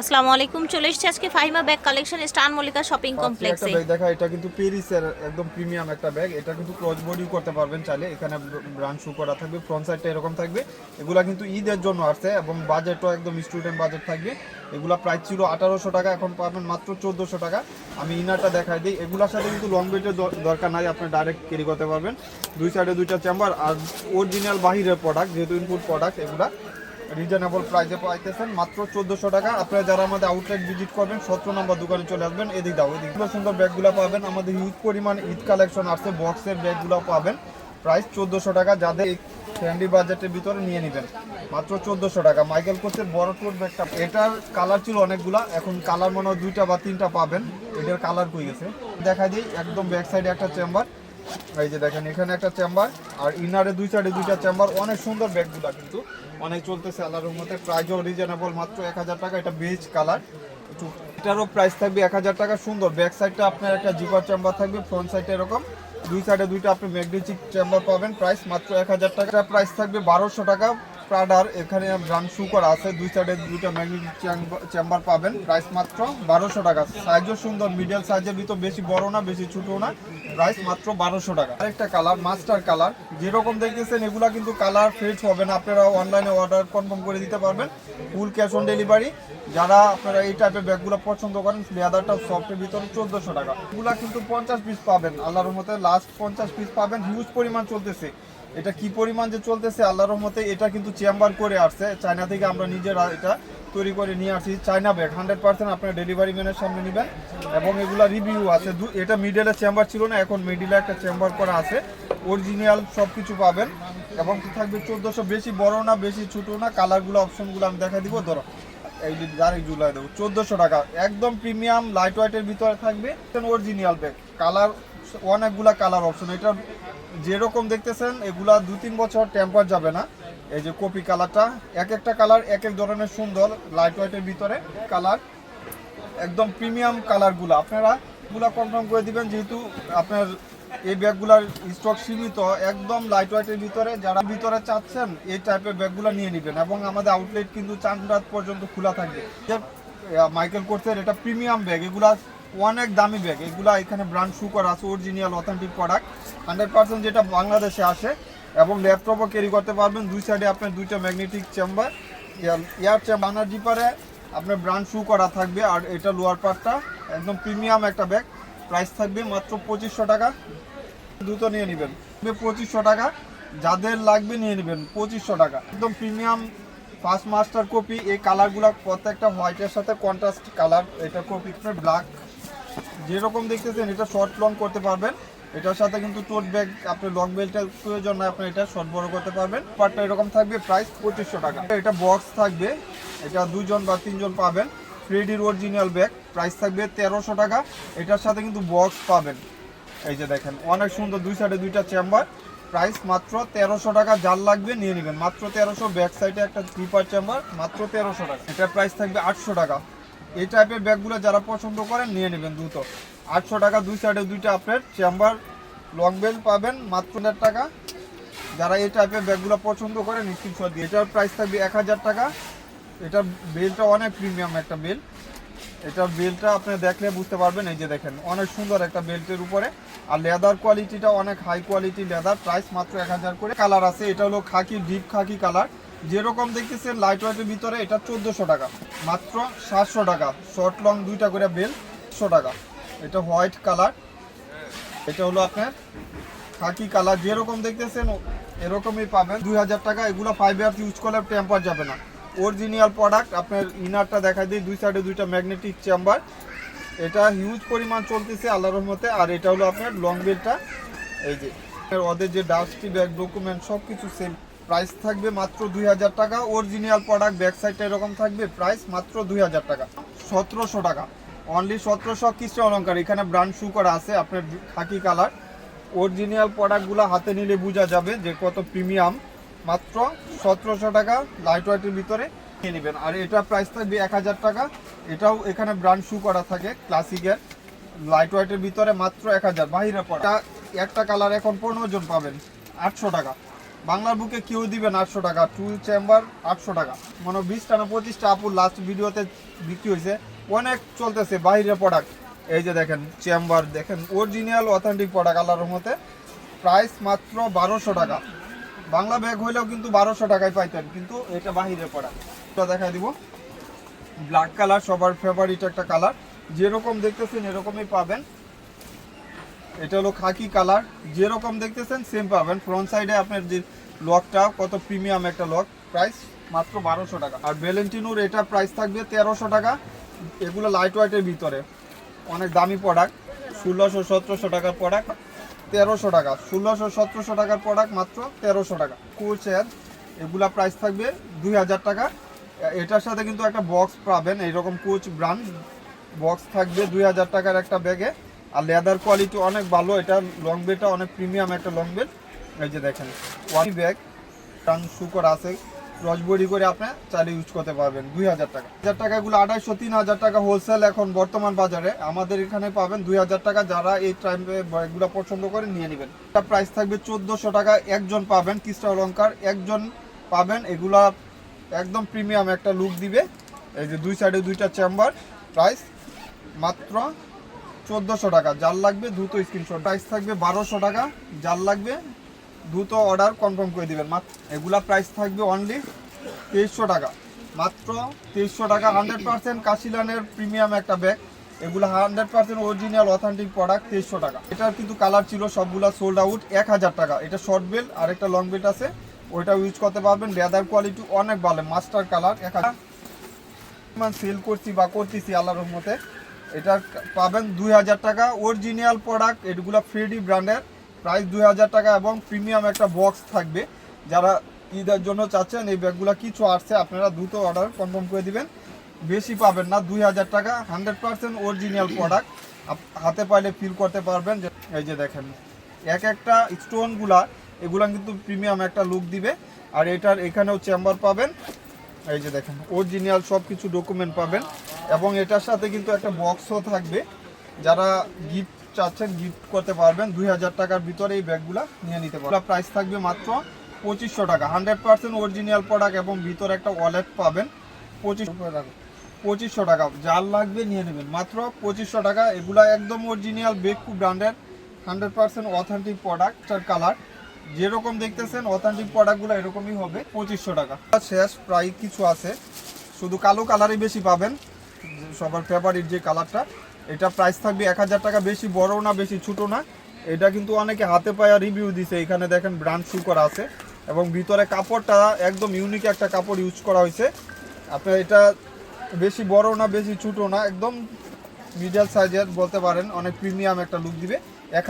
আসসালামু আলাইকুম চলে এসেছি আজকে ফাহিমা ব্যাগ কালেকশন স্টান মল্লিকা শপিং পাঁচটি একটা কমপ্লেক্সে ব্যাগ দেখা এটা কিন্তু পেরিসের একদম প্রিমিয়াম একটা ব্যাগ এটা কিন্তু ক্রস বডি করতে পারবেন চাইলে। এখানে ব্রান্ড শু করা থাকবে ফ্রন্ট সাইডটা এরকম থাকবে। এগুলা কিন্তু ঈদের জন্য আসছে এবং বাজেটও একদম স্টুডেন্ট বাজেট থাকবে। এগুলা প্রাইস ছিল আঠারোশো টাকা এখন পাবেন মাত্র চোদ্দোশো টাকা। আমি ইনারটা দেখাই দিই। এগুলার সাথে কিন্তু লং বেটের দরকার নাই আপনি ডাইরেক্ট ক্যারি করতে পারবেন। দুই সাইডে দুইটা চেম্বার আর অরিজিনাল বাহিরের প্রোডাক্ট যেহেতু ইনপুট প্রোডাক্ট এগুলা রিজনেবল প্রাইসে পাইতেছেন মাত্র চোদ্দশো টাকা। আপনারা যারা আমাদের আউটলেট ভিজিট করবেন, সতেরো নম্বর দোকানে চলে আসবেন, এদিক দাও, এদিক সুন্দর সুন্দর ব্যাগগুলো পাবেন। আমাদের হিউজ পরিমাণ ঈদ কালেকশন আসছে বক্সের ব্যাগগুলো পাবেন। প্রাইস চোদ্দশো টাকা, যাদের ফ্রেন্ডলি বাজেটের ভিতরে নিয়ে নেবেন। মাত্র চোদ্দশো টাকা। মাইকেল কোচের বড় টোট ব্যাগটা এটার কালার ছিল অনেকগুলা, এখন কালার মনে হয় দুইটা বা তিনটা পাবেন। এটার কালার কই গেছে? দেখা দিই, একদম ব্যাক সাইডে একটা চেম্বার এই যে দেখেন, এখানে একটা চেম্বার আর ইনারে দুই সাইডে দুইটা চেম্বার অনেক সুন্দর ব্যাগগুলা কিন্তু। অনেক চলতেছে আল্লাহর মধ্যে প্রাইজও রিজনেবল মাত্র এক হাজার টাকা। এটা বেজ কালার এটারও প্রাইস থাকবে এক হাজার টাকা। সুন্দর। ব্যাক সাইডটা আপনার একটা জিপার চেম্বার থাকবে। ফ্রন্ট সাইডে এরকম। দুই সাইডে দুইটা আপনি ম্যাগনেটিক চেম্বার পাবেন। প্রাইস মাত্র এক হাজার টাকা। প্রাইস থাকবে বারোশো টাকা। প্রাডার এখানে ব্রান্ড শু আছে। দুই সাইডে দুইটা ম্যাগনেটিক চেম্বার পাবেন। প্রাইস মাত্র বারোশো টাকা। সাইজও সুন্দর মিডিয়াম সাইজের ভিতর বেশি বড় না, বেশি ছোট না। প্রাইস মাত্র বারোশো টাকা। আরেকটা কালার মাস্টার কালার যেরকম দেখতেছেন, এগুলা কিন্তু কালার ফেড হবে না। আপনারা অনলাইনে অর্ডার কনফার্ম করে দিতে পারবেন। ফুল ক্যাশ অন ডেলিভারি যারা আপনারা এই টাইপের ব্যাগগুলো পছন্দ করেন লেদারটা সফটের ভিতরে চোদ্দশো টাকা। এগুলা কিন্তু পঞ্চাশ পিস পাবেন। আল্লাহর মতে লাস্ট পঞ্চাশ পিস পাবেন। হিউজ পরিমাণ চলতেছে। এটা কি পরিমাণ যে চলতেছে আল্লাহর রহমতে, এটা কিন্তু চেম্বার করে আসছে। চায়না থেকে আমরা নিজেরা এটা তৈরি করে নিয়ে আসছি। চায়না ব্যাগ হান্ড্রেড পার্সেন্ট আপনার ডেলিভারি ম্যানের সামনে নেবেন। এবং এগুলো রিভিউ আছে। এটা মিডলে চেম্বার ছিল না, এখন মিডিলে একটা চেম্বার করা আছে। অরিজিনাল সব কিছু পাবেন। এবং থাকবে চোদ্দোশো বেশি, বড় না বেশি, ছোটো না কালারগুলো অপশনগুলো আমি দেখা দিব। ধরো, এই ডাইরেক্ট জুলাই দেবো, চোদ্দোশো টাকা। একদম প্রিমিয়াম লাইট ওয়াইটের ভিতরে থাকবে। অরিজিনাল ব্যাগ কালার অনেকগুলা কালার অপশন এটা যেরকম দেখতেছেন, এগুলা দু তিন বছর টেম্পার যাবে না। এই যে কপি কালারটা এক একটা কালার এক এক ধরনের সুন্দর লাইট ওয়েটের ভিতরে কালার একদম প্রিমিয়াম কালারগুলো আপনারা এগুলা কনফার্ম করে দিবেন, যেহেতু আপনার এই ব্যাগগুলার স্টক সীমিত, একদম লাইট ওয়েটের ভিতরে যারা ভিতরে চাচ্ছেন, এই টাইপের ব্যাগগুলো নিয়ে নেবেন। এবং আমাদের আউটলেট কিন্তু চাঁদ রাত পর্যন্ত খোলা থাকবে। মাইকেল কোর্সের এটা প্রিমিয়াম ব্যাগ এগুলা অনেক দামি ব্যাগ এগুলা এখানে ব্র্যান্ড শু করা আছে original authentic product hundred percent যেটা বাংলাদেশে আসে, এবং ল্যাপটপও ক্যারি করতে পারবেন। দুই সাইডে আপনার দুইটা ম্যাগনেটিক চেম্বার এয়ার চেম্বার বানার জিপারে আপনার ব্র্যান্ড শু করা থাকবে, আর এটা লোয়ার পার্টটা একদম প্রিমিয়াম একটা ব্যাগ প্রাইস থাকবে মাত্র পঁচিশশো টাকা। দ্রুত নিয়ে নেবেন। পঁচিশশো টাকা, যাদের লাগবে নিয়ে নেবেন, পঁচিশশো টাকা। একদম প্রিমিয়াম ফার্স্ট মাস্টার কপি এই কালারগুলো প্রত্যেকটা হোয়াইটের সাথে কন্ট্রাস্ট কালার এটা কপি ব্ল্যাক যেরকম দেখতেছেন, এটা শর্ট লং করতে পারবেন। এটার সাথে কিন্তু টোট ব্যাগ আপনি লং বেল্টের প্রয়োজন না আপনি এটা শর্ট বড় করতে পারবেন। পার্টটা এরকম থাকবে প্রাইস পঁচিশশো টাকা। এটা বক্স থাকবে, এটা দুজন বা তিনজন পাবেন। ফ্রেডির অরিজিনাল ব্যাগ প্রাইস থাকবে তেরোশো টাকা। এটার সাথে কিন্তু বক্স পাবেন। এই যে দেখেন, অনেক সুন্দর, দুই সাইডে দুইটা চেম্বার প্রাইস মাত্র তেরোশো টাকা, যার লাগবে নিয়ে নেবেন। মাত্র তেরোশো, ব্যাক সাইডে একটা স্লিপার চেম্বার, মাত্র তেরোশো টাকা। এটার প্রাইস থাকবে আটশো টাকা। এই টাইপের ব্যাগগুলো যারা পছন্দ করেন, নিয়ে নেবেন দ্রুত। আটশো টাকা, দুই সাইডে দুইটা আপনার চেম্বার লং বেল পাবেন, মাত্র হাজার টাকা। যারা এই টাইপের ব্যাগগুলো পছন্দ করেন স্ক্রিনশট দিয়ে। এটার প্রাইস থাকবে এক হাজার টাকা। এটার বেলটা অনেক প্রিমিয়াম একটা বেল এটার বেল্টটা আপনি দেখলে বুঝতে পারবেন, এই যে দেখেন, অনেক সুন্দর একটা বেল্টের উপরে। আর লেদার কোয়ালিটিটা অনেক হাই কোয়ালিটি লেদার প্রাইস মাত্র এক হাজার করে। কালার আছে, এটা হলো খাকি ডিপ খাকি কালার যেরকম দেখতেছেন লাইট ওয়েটের ভিতরে, এটা চোদ্দোশো টাকা। মাত্র সাতশো টাকা শর্ট লং দুইটা করে বেল, একশো টাকা। এটা হোয়াইট কালার এটা হলো আপনার খাকি কালার যেরকম দেখতেছেন, এরকমই পাবেন। দুই হাজার টাকা, এগুলো ফাইভ ইয়ার্স ইউজ করলে টেম্পার যাবে না। অরিজিনাল প্রোডাক্ট আপনার ইনারটা দেখা দিই, দুই সাইডে দুইটা ম্যাগনেটিক চেম্বার এটা হিউজ পরিমাণ চলতেছে আল্লাহ রহমতে। আর এটা হলো আপনার লং বেলটা এই যে ওদের যে ডাস্টি ব্যাগ ডকুমেন্ট সব কিছু সেম প্রাইস থাকবে মাত্র দুই হাজার টাকা। অরিজিনাল প্রোডাক্ট ব্যাক সাইডটা এরকম থাকবে প্রাইস মাত্র দুই হাজার টাকা। সতেরোশো টাকা। অনলি সতেরোশো কৃষ্ণ অলঙ্কার এখানে ব্র্যান্ড শু করা আছে আপনার খাকি কালার অরিজিনাল প্রোডাক্টগুলো হাতে নিলে বোঝা যাবে যে কত প্রিমিয়াম মাত্র সতেরোশো টাকা লাইট ওয়েটের ভিতরে নিয়ে নেবেন। আর এটা প্রাইস থাকবে এক হাজার টাকা। এটাও এখানে ব্র্যান্ড শু করা থাকে ক্লাসিকের লাইট ওয়েটের ভিতরে মাত্র এক হাজার। বাহিরে পড়া। একটা কালার এখন পনেরো জন পাবেন, আটশো টাকা। বাংলার বুকে কেউ দিবেন আটশো টাকা টুল চেম্বার আটশো টাকা। মানে বিশটা না পঁচিশটা আপুর লাস্ট ভিডিওতে বিক্রি হয়েছে। অনেক চলতেছে বাইরের প্রোডাক্ট এই যে দেখেন চেম্বার দেখেন অরিজিনাল অথেন্টিক প্রোডাক্ট আল্লাহর মতে প্রাইস মাত্র বারোশো টাকা। বাংলা ব্যাগ হইলেও কিন্তু বারোশো টাকায় পাইতেন, কিন্তু এটা বাহিরের প্রোডাক্ট এটা দেখা দিব। ব্ল্যাক কালার সবার ফেভারিট একটা কালার যেরকম দেখতেছেন, এরকমই পাবেন। এটা হলো খাকি কালার যেরকম দেখতেছেন সেম পাবেন। ফ্রন্ট সাইডে আপনার যে লকটা কত প্রিমিয়াম একটা লক প্রাইস মাত্র বারোশো টাকা। আর ভ্যালেন্টিনুর এটা প্রাইস থাকবে তেরোশো টাকা। এগুলো লাইট ওয়াইটের ভিতরে। অনেক দামি প্রোডাক্ট ষোলোশো, সতেরোশো টাকার প্রোডাক্ট তেরোশো টাকা। ষোলোশো, সতেরোশো টাকার প্রোডাক্ট মাত্র তেরোশো টাকা। কুচের এগুলা প্রাইস থাকবে দুই হাজার টাকা। এটার সাথে কিন্তু একটা বক্স পাবেন, এইরকম কোচ ব্র্যান্ড বক্স থাকবে দুই হাজার টাকার একটা ব্যাগে আর লেদার কোয়ালিটি অনেক ভালো, এটা লং বেলটা অনেক প্রিমিয়াম একটা লং বেল এই যে দেখেন ওয়ান ব্যাগ টান শুকর আছে। রসবড়ি করে আপনি চালিয়ে ইউজ করতে পারবেন, দুই হাজার টাকা। হাজার টাকাগুলো আড়াইশো, তিন হাজার টাকা হোলসেল এখন বর্তমান বাজারে। আমাদের এখানে পাবেন দুই হাজার টাকা যারা এই টাইমে ব্যাগগুলো পছন্দ করে নিয়ে নেবেন। এটা প্রাইস থাকবে চোদ্দোশো টাকা, একজন পাবেন কৃষ্ণ অলঙ্কার একজন পাবেন এগুলা একদম প্রিমিয়াম একটা লুক দিবে। এই যে দুই সাইডে দুইটা চেম্বার প্রাইস মাত্র চোদ্দোশো টাকা। যার লাগবে দ্রুত স্ক্রিনশট প্রাইস থাকবে বারোশো টাকা, যার লাগবে দ্রুত অর্ডার কনফার্ম করে দিবেন। মাত্র এগুলা প্রাইস থাকবে অনলি তেইশশো টাকা। মাত্র তেইশশো টাকা হান্ড্রেড পার্সেন্ট কাশিলানের প্রিমিয়াম একটা ব্যাগ এগুলো hundred percent original authentic product তেইশশো টাকা। এটার কিন্তু কালার ছিল সবগুলা সোল্ড আউট এক হাজার টাকা। এটা শর্ট বেল্ট আর একটা লং বেল্ট আছে। ওইটা ইউজ করতে পারবেন। লেদার কোয়ালিটি অনেক ভালো মাস্টার কালার এক হাজার। সেল করছি বা করতেছি আল্লাহর রহমতে। এটা পাবেন দুই হাজার টাকা। অরিজিনাল প্রোডাক্ট এগুলো ফ্রেডি ব্র্যান্ডের প্রাইস দুই হাজার টাকা এবং প্রিমিয়াম একটা বক্স থাকবে। যারা ঈদের জন্য চাচ্ছেন, এই ব্যাগগুলো কিছু আসছে, আপনারা দ্রুত অর্ডার কনফার্ম করে দিবেন। বেশি পাবেন না, দুই হাজার টাকা হান্ড্রেড পার্সেন্ট অরিজিনাল প্রোডাক্ট হাতে পাইলে ফিল করতে পারবেন এই যে দেখেন, এক একটা স্টোনগুলা এগুলা কিন্তু প্রিমিয়াম একটা লুক দিবে। আর এটার এখানেও চেম্বার পাবেন। এই যে দেখেন অরিজিনাল সব কিছু ডকুমেন্ট পাবেন। এবং এটার সাথে কিন্তু একটা বক্সও থাকবে। যারা গিফট চাচ্ছেন গিফট করতে পারবেন, দুই হাজার টাকার ভিতরে এই ব্যাগগুলা নিয়ে নিতে পারবেন। প্রাইস থাকবে মাত্র পঁচিশশো টাকা। হান্ড্রেড পার্সেন্ট অরিজিনাল প্রোডাক্ট এবং ভিতরে একটা ওয়ালেট পাবেন, পঁচিশ পঁচিশশো টাকা। যার লাগবে নিয়ে নেবেন। মাত্র পঁচিশশো টাকা। এগুলা একদম অরিজিনাল বেকু ব্র্যান্ডের hundred percent authentic product colour যেরকম দেখতেছেন অথেন্টিক প্রোডাক্টগুলো এরকমই হবে, পঁচিশশো টাকা। শেষ প্রায় কিছু আছে। শুধু কালো কালারই বেশি পাবেন। সবার ফেভারিট যে কালারটা এটা প্রাইস থাকবে এক হাজার টাকা। বেশি বড় না, বেশি ছোটো না। এটা কিন্তু অনেকে হাতে পায়া রিভিউ দিছে। এখানে দেখেন ব্র্যান্ড শু করা আছে। এবং ভিতরে কাপড়টা একদম ইউনিক একটা কাপড় ইউজ করা হয়েছে। আপনার এটা বেশি বড় না, বেশি ছোটো না, একদম মিডিয়াল সাইজের বলতে পারেন, অনেক প্রিমিয়াম একটা লুক দিবে। এক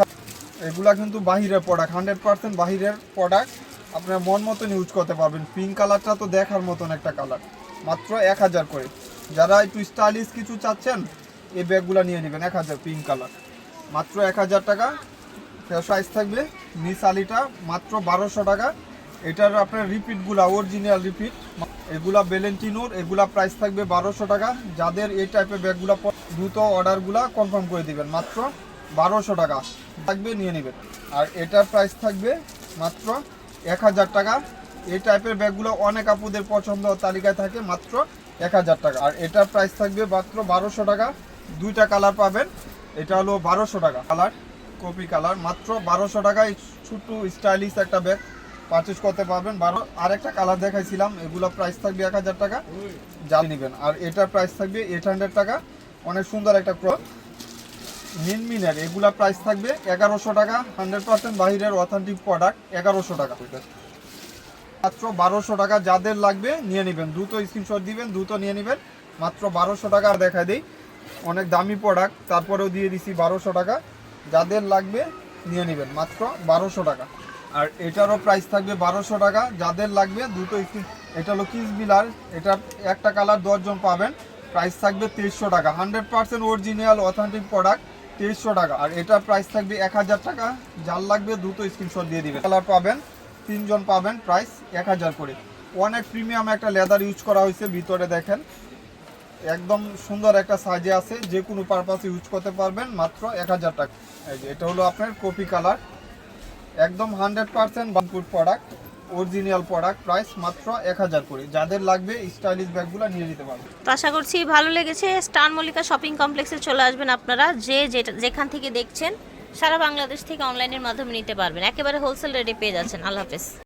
এগুলা কিন্তু বাহিরের প্রোডাক্ট হান্ড্রেড পার্সেন্ট বাহিরের প্রোডাক্ট আপনার মন মতন ইউজ করতে পারবেন। পিঙ্ক কালারটা তো দেখার মতন একটা কালার মাত্র এক হাজার করে। যারা একটু স্টাইলিশ কিছু চাচ্ছেন এই ব্যাগগুলো নিয়ে নেবেন, এক হাজার পিঙ্ক কালার মাত্র এক হাজার টাকা। সাইজ থাকবে। মিস আলিটা মাত্র বারোশো টাকা। এটার আপনার রিপিটগুলা অরিজিনাল রিপিট এগুলা বেলেন্টিনোর এগুলা প্রাইস থাকবে বারোশো টাকা। যাদের এই টাইপের ব্যাগগুলো দ্রুত অর্ডারগুলা কনফার্ম করে দিবেন। মাত্র বারোশো টাকা। থাকবে, নিয়ে নেবেন। আর এটার প্রাইস থাকবে মাত্র এক হাজার টাকা। এই টাইপের ব্যাগগুলো অনেক আপুদের পছন্দ তালিকায় থাকে, মাত্র এক হাজার টাকা। আর এটার প্রাইস থাকবে মাত্র বারোশো টাকা। দুইটা কালার পাবেন। এটা হলো বারোশো টাকা কালার, কপি কালার। মাত্র বারোশো টাকায় ছোট্ট স্টাইলিশ একটা ব্যাগ পারচেস করতে পারবেন। বারো আরেকটা কালার দেখাইছিলাম, এগুলো প্রাইস থাকবে এক হাজার টাকা। যা নেবেন। আর এটার প্রাইস থাকবে এইট হান্ড্রেড টাকা। অনেক সুন্দর একটা ক্র মিনমিনের, এগুলা প্রাইস থাকবে এগারোশো টাকা। হান্ড্রেড পার্সেন্ট বাহিরের অথেন্টিক প্রোডাক্ট এগারোশো টাকা। মাত্র বারোশো টাকা যাদের লাগবে নিয়ে নেবেন। দ্রুত স্ক্রিনশট দিবেন, দ্রুত নিয়ে নেবেন। মাত্র বারোশো টাকা আর দেখা দিই। অনেক দামি প্রোডাক্ট তারপরেও দিয়ে দিছি বারোশো টাকা। যাদের লাগবে নিয়ে নেবেন, মাত্র বারোশো টাকা। আর এটারও প্রাইস থাকবে বারোশো টাকা, যাদের লাগবে দুটো এটা হলো কিস বিলার এটা একটা কালার দশজন পাবেন। প্রাইস থাকবে তেইশশো টাকা hundred percent original authentic product তেইশশো টাকা। আর এটার প্রাইস থাকবে এক হাজার টাকা, যার লাগবে দুটো স্ক্রিনশট দিয়ে দিবেন। কালার পাবেন, তিনজন পাবেন প্রাইস এক হাজার করে। অনেক প্রিমিয়াম একটা লেদার ইউজ করা হয়েছে, ভিতরে দেখেন। একদম সুন্দর একটা সাইজে আছে, যে কোনো পারপাসে ইউজ করতে পারবেন, মাত্র এক হাজার টাকা। এটা হলো আপনার কপি কালার একদম হান্ড্রেড পার্সেন্ট বানপুর প্রোডাক্ট অরিজিনাল প্রোডাক্ট প্রাইস মাত্র এক হাজার করে। যাদের লাগবে স্টাইলিশ ব্যাগগুলো নিয়ে নিতে পারবে তো আশা করছি ভালো লেগেছে। স্টার মল্লিকা শপিং কমপ্লেক্সে চলে আসবেন আপনারা। যে যেখান থেকে দেখছেন, সারা বাংলাদেশ থেকে অনলাইনের মাধ্যমে নিতে পারবেন। একেবারে হোলসেল রেটে পেয়ে যাচ্ছেন। আল্লাহ হাফেজ।